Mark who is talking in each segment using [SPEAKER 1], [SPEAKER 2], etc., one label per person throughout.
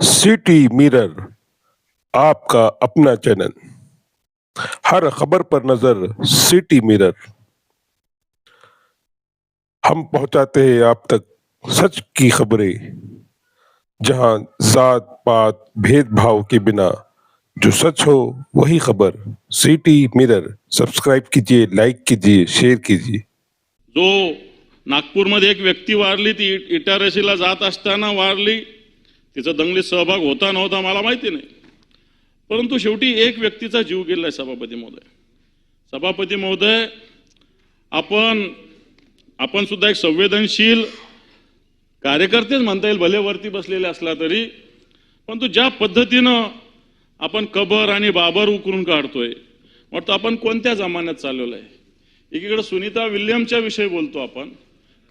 [SPEAKER 1] City mirror आपका अपना channel हर खबर पर नज़र सिटी मिरर हम पहुंचाते हैं आप तक सच की खबरें, जहाँ जात, पात, भेदभाव के बिना जो सच हो, वही खबर सिटी मिरर सब्सक्राइब कीजिए लाइक कीजिए शेयर कीजिए।
[SPEAKER 2] जो नागपूरमध्ये एक व्यक्ती वारली, ती इट- इटारसीला जात वारली तिचा दंगलीत सहभाग होता नव्हता मला माहिती नाही. परंतु शेवटी एक व्यक्तीचा जीव गेलाय सभापती महोदय. सभापती महोदय आपण आपण सुद्धा एक संवेदनशील कार्यकर्तेच म्हणता येईल भले वरती बसलेले असला तरी. परंतु ज्या पद्धतीनं आपण कबर आणि बाबर उकरून काढतोय वाटतं आपण कोणत्या जमान्यात चाललेलो आहे? एकीकडे सुनीता विल्यमच्या विषयी बोलतो आपण.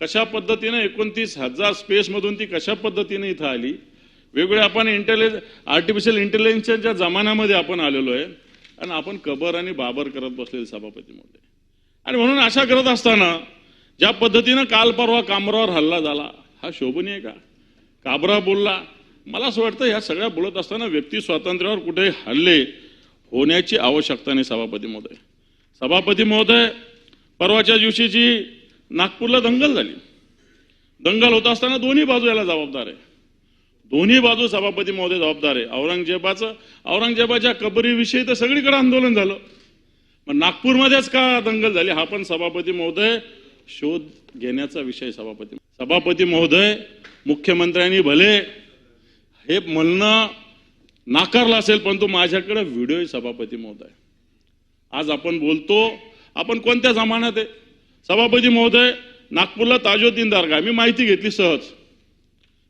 [SPEAKER 2] कशा पद्धतीनं एकोणतीस हजार स्पेसमधून ती कशा पद्धतीने इथं आली? वेगवेगळे आपण इंटेलिज आर्टिफिशियल इंटेलिजन्सच्या जमान्यामध्ये आपण आलेलो आहे. आणि आपण कबर आणि बाबर करत बसलेले सभापती महोदय आणि म्हणून अशा करत असताना ज्या पद्धतीनं काल परवा कामरावर हल्ला झाला हा शोभनीय का? काबरा बोलला. मला असं वाटतं ह्या सगळ्या बोलत असताना व्यक्ती स्वातंत्र्यावर कुठे हल्ले होण्याची आवश्यकता नाही सभापती महोदय. सभापती महोदय परवाच्या दिवशीची नागपूरला दंगल झाली. दंगल होत असताना दोन्ही बाजू याला जबाबदार आहे. दोन्ही बाजू सभापती महोदय जबाबदार आहे. औरंगजेबाचं औरंगजेबाच्या कबरीविषयी तर सगळीकडे आंदोलन झालं. मग नागपूरमध्येच का दंगल झाली? हा पण सभापती महोदय शोध घेण्याचा विषय सभापती सभापती महोदय मुख्यमंत्र्यांनी भले हे म्हणणं नाकारलं असेल परंतु माझ्याकडे व्हिडिओ सभापती महोदय. आज आपण बोलतो आपण कोणत्या जमान्यात आहे? सभापती महोदय नागपूरला ताजोद्दीन दारगा मी माहिती घेतली सहज.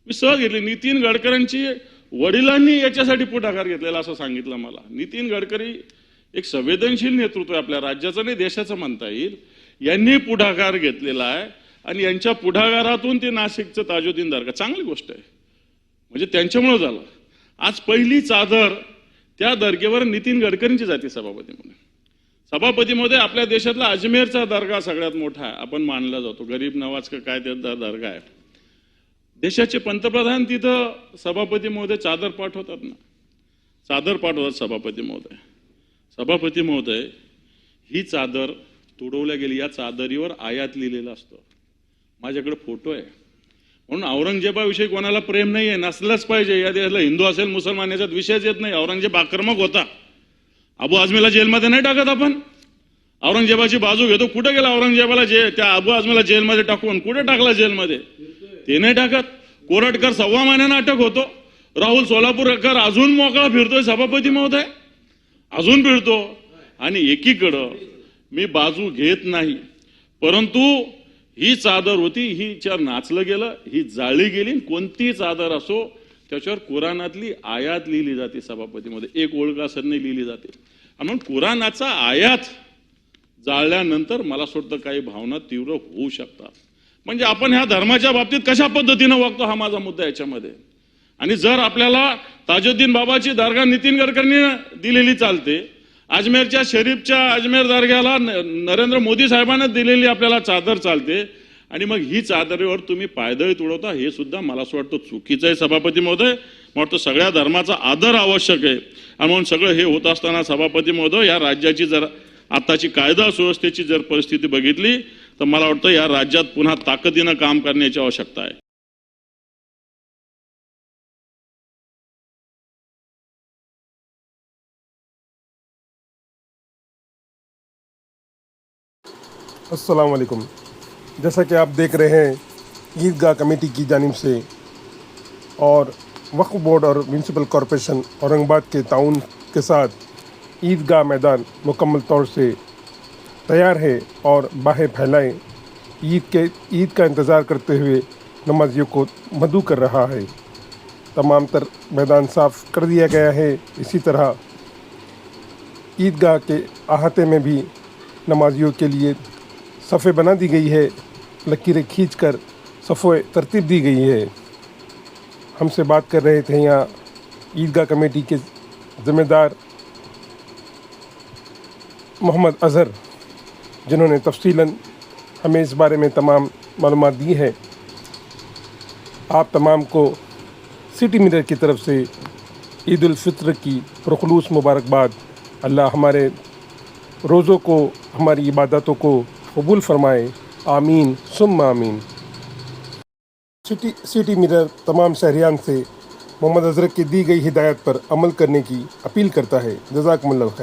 [SPEAKER 2] मी सहज घेतली. नितीन गडकरींची वडिलांनी याच्यासाठी पुढाकार घेतलेला असं सांगितलं मला. नितीन गडकरी एक संवेदनशील नेतृत्व आहे आपल्या राज्याचं नाही देशाचं म्हणता येईल. यांनी पुढाकार घेतलेला आहे आणि यांच्या पुढाकारातून ते नाशिकचं ताजुद्दीन दर्गा चांगली गोष्ट आहे. म्हणजे त्यांच्यामुळं झालं. आज पहिली चादर त्या दर्गेवर नितीन गडकरींची जाते सभापती म्हणून आपल्या देशातला अजमेरचा दर्गा सगळ्यात मोठा आहे. आपण मानला जातो. गरीब नवाज का काय ते दर्गा आहे. देशाचे पंतप्रधान तिथं सभापती महोदय चादर पाठवतात ना. चादर पाठवतात सभापती महोदय. सभापती महोदय ही चादर तुडवल्या गेली या चादरीवर आयात लिहिलेलं असतं. माझ्याकडे फोटो आहे. म्हणून औरंगजेबाविषयी कोणाला प्रेम नाही आहे नसलंच पाहिजे. या देशाला हिंदू असेल मुसलमान याच्यात विषयच येत नाही. औरंगजेब आक्रमक होता. अबू आझमीला जेलमध्ये नाही टाकत आपण? औरंगजेबाची बाजू घेतो. कुठे गेला औरंगजेबाला जे त्या अबू आझमीला जेलमध्ये टाकून? कुठे टाकला जेलमध्ये? ते नाही टाकत. कोरटकर सव्वा महिन्यानं अटक होतो. राहुल सोलापूरकर अजून मोकळा फिरतोय सभापती महोदय. अजून फिरतो. आणि एकीकडं मी बाजू घेत नाही. परंतु ही चादर होती हिच्यावर नाचलं गेलं ही जाळली गेली. आणि कोणतीही चादर असो त्याच्यावर कुराणातली आयात लिहिली जाते सभापतीमध्ये एक ओळख लिहिली जाते. म्हणून कुराणाचा आयात जाळल्यानंतर मला असं वाटतं काही भावना तीव्र होऊ शकतात. म्हणजे आपण ह्या धर्माच्या बाबतीत कशा पद्धतीनं वागतो हा माझा मुद्दा याच्यामध्ये. आणि जर आपल्याला ताजुद्दीन बाबाची दर्गा नितीन गडकरींनी दिलेली चालते अजमेरच्या शरीफच्या अजमेर दर्ग्याला न- नरेंद्र मोदी साहेबांना दिलेली आपल्याला चादर चालते आणि मग ही चादरीवर तुम्ही पायदळी तुडवता हे सुद्धा मला असं वाटतं चुकीचं आहे सभापती महोदय. वाटतं सगळ्या धर्माचा आदर आवश्यक आहे. आणि म्हणून सगळं हे होत असताना सभापती महोदय या राज्याची जर आत्ताची कायदा सुव्यवस्थेची जर परिस्थिती बघितली तर मला वाटतं या राज्यात पुन्हा ताकदीनं काम करण्याची आवश्यकता आहे.
[SPEAKER 1] अस्सलाम वालेकुम। जैसा कि आप देख रहे हैं, ईदगाह कमेटी की जानिब से और वक्फ बोर्ड और म्यूनसिपल कॉरपोरेशन औरंगाबाद के ताउन के साथ ईदगाह मैदान मुकम्मल तौर से तैयार है और बाहें फैलाएँ। ईद के, ईद का इंतज़ार करते हुए नमाजियों को मदू कर रहा है। तमाम तर मैदान साफ़ कर दिया गया है। इसी तरह ईदगाह के अहाते में भी नमाजियों के लिए सफ़े बना दी गई है। लकीरें खींच कर सफ़े तरतीब दी गई है। हमसे बात कर रहे थे यहाँ ईदगाह कमेटी के ज़िम्मेदार मोहम्मद अज़हर। जिन्होंने तफसीला हमें इस बारे में तमाम मालूम दी है, आप तमाम को सिटी मिरर की तरफ़ से ईद उल की प्रखलूस मुबारकबाद, अल्लाह हमारे रोज़ों को, हमारी इबादतों को कबूल फरमाए। आमीन सुम आमीन। सिटी सिटी मिरर तमाम शहरियान से मोहम्मद अजरक की दी गई हिदायत पर अमल करने की अपील करता है। जजाकमल्ला खैर।